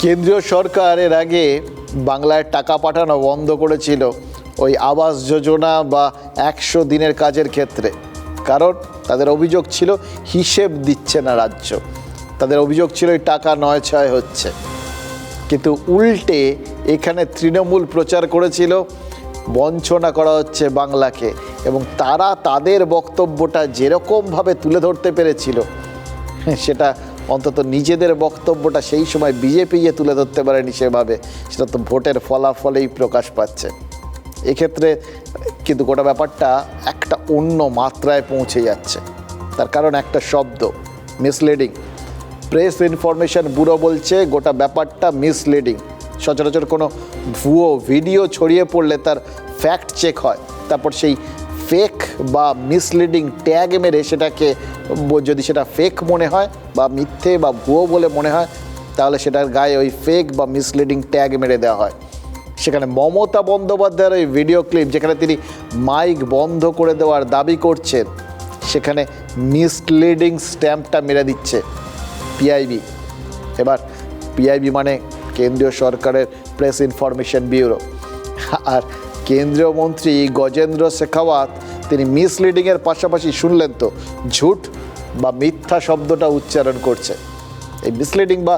কেন্দ্রীয় সরকার এর আগে বাংলায় টাকা পাঠানো বন্ধ করেছিল ওই আবাস যোজনা বা একশো দিনের কাজের ক্ষেত্রে। কারণ তাদের অভিযোগ ছিল হিসেব দিচ্ছে না রাজ্য। তাদের অভিযোগ ছিল এই টাকা নয় ছয় হচ্ছে। কিন্তু উল্টে এখানে তৃণমূল প্রচার করেছিল, বঞ্চনা করা হচ্ছে বাংলাকে এবং তারা তাদের বক্তব্যটা যেরকমভাবে তুলে ধরতে পেরেছিল, সেটা অন্তত নিজেদের বক্তব্যটা সেই সময় বিজেপি যে তুলে ধরতে পারেনি সেভাবে, সেটা তো ভোটের ফলাফলেই প্রকাশ পাচ্ছে। এক্ষেত্রে কিন্তু গোটা ব্যাপারটা একটা অন্য মাত্রায় পৌঁছে যাচ্ছে। তার কারণ একটা শব্দ মিসলিডিং প্রেস ইনফরমেশন ব্যুরো বলছে, গোটা ব্যাপারটা মিসলিডিং সচরাচর কোনো ভুয়ো ভিডিও ছড়িয়ে পড়লে তার ফ্যাক্ট চেক হয়, তারপর সেই ফেক বা মিসলিডিং ট্যাগ মেরে সেটাকে যদি সেটা ফেক মনে হয় বা মিথ্যে বা ভুয়ো বলে মনে হয়, তাহলে সেটার গায়ে ওই ফেক বা মিসলিডিং ট্যাগ মেরে দেওয়া হয়। সেখানে মমতা বন্দ্যোপাধ্যায়ের ওই ভিডিও ক্লিপ যেখানে তিনি মাইক বন্ধ করে দেওয়ার দাবি করছেন, সেখানে মিসলিডিং স্ট্যাম্পটা মেরে দিচ্ছে পিআইবি এবার পিআইবি মানে কেন্দ্রীয় সরকারের প্রেস ইনফরমেশন ব্যুরো আর কেন্দ্রীয় মন্ত্রী গজেন্দ্র শেখাওয়াত, তিনি মিসলিডিংয়ের পাশাপাশি শুনলেন তো, ঝুট বা মিথ্যা শব্দটা উচ্চারণ করছে। এই মিসলিডিং বা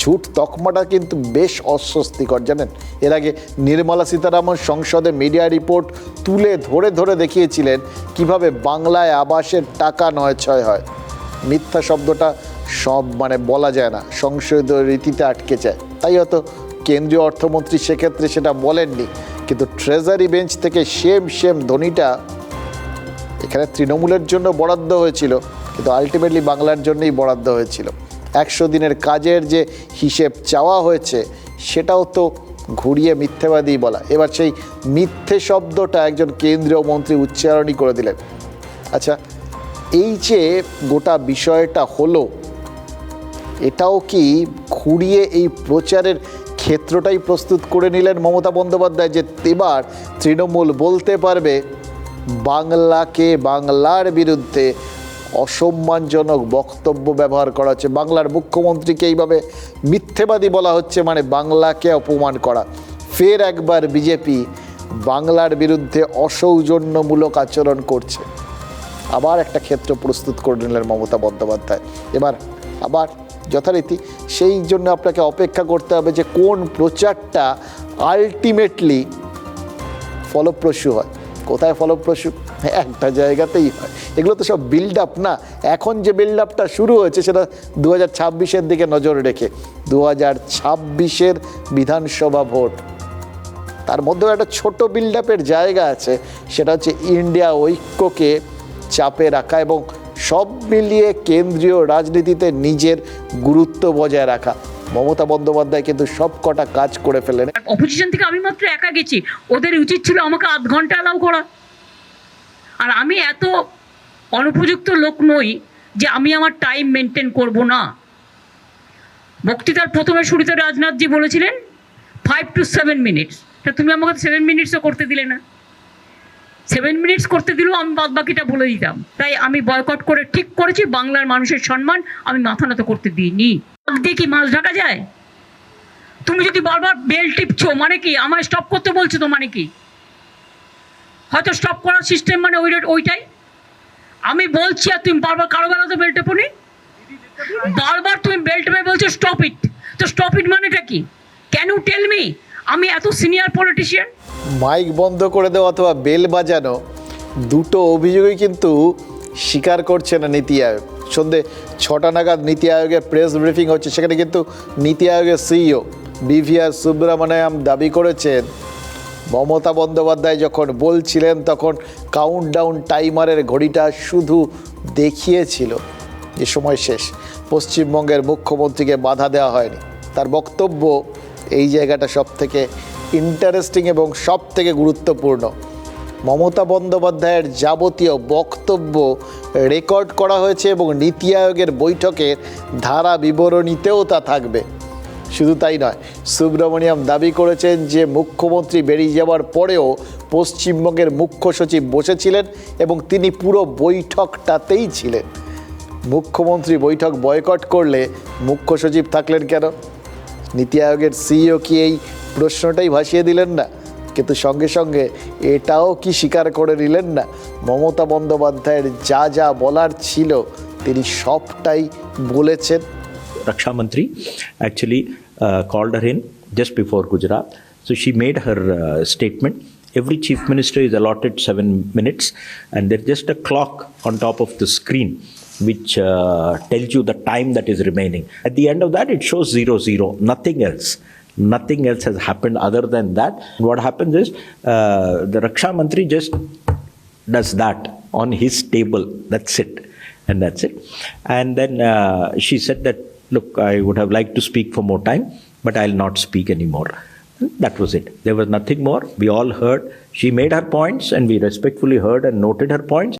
ঝুট তকমাটা কিন্তু বেশ অস্বস্তিকর, জানেন? এর আগে নির্মলা সীতারামন সংসদে মিডিয়া রিপোর্ট তুলে ধরে ধরে দেখিয়েছিলেন কীভাবে বাংলায় আবাসের টাকা নয় ছয় হয়। মিথ্যা শব্দটা সব মানে বলা যায় না, সংশোধিত রীতিতে আটকে যায়। তাই হয়তো কেন্দ্রীয় অর্থমন্ত্রী সেক্ষেত্রে সেটা বলেননি। কিন্তু ট্রেজারি বেঞ্চ থেকে সেম সেম ধ্বনিটা এখানে তৃণমূলের জন্য বরাদ্দ হয়েছিল, কিন্তু আলটিমেটলি বাংলার জন্যই বরাদ্দ হয়েছিল। একশো দিনের কাজের যে হিসেব চাওয়া হয়েছে, সেটাও তো ঘুরিয়ে মিথ্যেবাদী বলা। এবার সেই মিথ্যে শব্দটা একজন কেন্দ্রীয় মন্ত্রী উচ্চারণই করে দিলেন। আচ্ছা এই যে গোটা বিষয়টা হলো, এটাও কি ঘুরিয়ে এই প্রচারের ক্ষেত্রটাই প্রস্তুত করে নিলেন মমতা বন্দ্যোপাধ্যায় যে এবার তৃণমূল বলতে পারবে বাংলাকে বাংলার বিরুদ্ধে অসম্মানজনক বক্তব্য ব্যবহার করা হচ্ছে। বাংলার মুখ্যমন্ত্রীকে এইভাবে মিথ্যেবাদী বলা হচ্ছে মানে বাংলাকে অপমান করা। ফের একবার বিজেপি বাংলার বিরুদ্ধে অসৌজন্যমূলক আচরণ করছে। আবার একটা ক্ষেত্র প্রস্তুত করে নিলেন মমতা বন্দ্যোপাধ্যায়। এবার, আবার যথারীতি সেই জন্য আপনাকে অপেক্ষা করতে হবে যে কোন প্রচারটা আলটিমেটলি ফলপ্রসূ হয়। কোথায় ফলপ্রসূ? একটা জায়গাতেই হয়। এগুলো তো সব বিল্ড আপ না। এখন যে বিল্ড আপটা শুরু হয়েছে সেটা দু হাজার ছাব্বিশের দিকে নজর রেখে। দু হাজার ছাব্বিশের বিধানসভা ভোট। তার মধ্যেও একটা ছোট বিল্ড আপের জায়গা আছে। সেটা হচ্ছে ইন্ডিয়া ঐক্যকে চাপে রাখা এবং সব মিলিয়ে কেন্দ্রীয় রাজনীতিতে নিজের গুরুত্ব বজায় রাখা। মমতা বন্দ্যোপাধ্যায় কিন্তু সব কটা কাজ করে ফেলেন। অপোজিশন থেকে আমি মাত্র একা গেছি। ওদের উচিত ছিল আমাকে আধ ঘণ্টা অ্যালাউ করা। আর আমি এত অনুপযুক্ত লোক নই যে আমি আমার টাইম মেনটেন করব না। বক্তৃতার প্রথমে শুরুতে রাজনাথজি বলেছিলেন ফাইভ টু সেভেন মিনিটস তা তুমি আমাকে সেভেন মিনিটসও করতে দিলে না। সেভেন মিনিটস করতে দিলেও আমি বাদ বাকিটা বলে দিতাম। তাই আমি বয়কট করে ঠিক করেছি, বাংলার মানুষের সম্মান আমি মাথা নত করতে দিইনি। দিয়ে কি মাছ ঢাকা যায়? তুমি যদি বারবার বেল টিপছো মানে কি? আমায় স্টপ করতে বলছো তো মানে কি? হয়তো স্টপ করার সিস্টেম মানে ওই ওইটাই। আমি বলছি আর তুমি বারবার কারও বেলা তো বেল টেপনি বারবার তুমি বেল টেপে বলছো স্টপ ইট তো স্টপ ইট মানেটা কি? ক্যান ইউ টেল মি আমি এত সিনিয়র পলিটিশিয়ান মাইক বন্ধ করে দেওয়া অথবা বেল বাজানো, দুটো অভিযোগই কিন্তু স্বীকার করছে না নীতি আয়োগ। সন্ধে ছটা নাগাদ নীতি আয়োগের প্রেস ব্রিফিং হচ্ছে, সেখানে কিন্তু নীতি আয়োগের সিইও বিভিআর সুব্রমণিয়াম দাবি করেছেন। মমতা বন্দ্যোপাধ্যায় যখন বলছিলেন, তখন কাউন্টডাউন টাইমারের ঘড়িটা শুধু দেখিয়েছিল। যে সময় শেষ। পশ্চিমবঙ্গের মুখ্যমন্ত্রীকে বাধা দেওয়া হয়নি। তার বক্তব্য, এই জায়গাটা সব থেকে ইন্টারেস্টিং এবং সব থেকে গুরুত্বপূর্ণ। মমতা বন্দ্যোপাধ্যায়ের যাবতীয় বক্তব্য রেকর্ড করা হয়েছে এবং নীতি আয়োগের বৈঠকের ধারা বিবরণীতেও তা থাকবে। শুধু তাই নয়, সুব্রমণিয়াম দাবি করেছেন যে মুখ্যমন্ত্রী বেরিয়ে যাওয়ার পরেও পশ্চিমবঙ্গের মুখ্য সচিব বসেছিলেন এবং তিনি পুরো বৈঠকটাতেই ছিলেন। মুখ্যমন্ত্রী বৈঠক বয়কট করলে মুখ্য সচিব থাকলেন কেন? নীতি আয়োগের সিইও কি এই প্রশ্নটাই ভাসিয়ে দিলেন না। কিন্তু সঙ্গে সঙ্গে এটাও কি স্বীকার করে নিলেন না, মমতা বন্দ্যোপাধ্যায়ের যা যা বলার ছিল তিনি সবটাই বলেছেন। রক্ষামন্ত্রী actually called her when just before Gujarat so she made her statement every chief minister is allotted seven minutes and there just a clock on top of the screen which tells you the time that is remaining at the end of that it shows zero zero nothing else Nothing else has happened other than that. What happens is uh, the Raksha Mantri just does that on his table. That's it. And that's it. And then uh, she said that, look, I would have liked to speak for more time, but I'll not speak anymore. That was it. There was nothing more. We all heard. She made her points, and we respectfully heard and noted her points.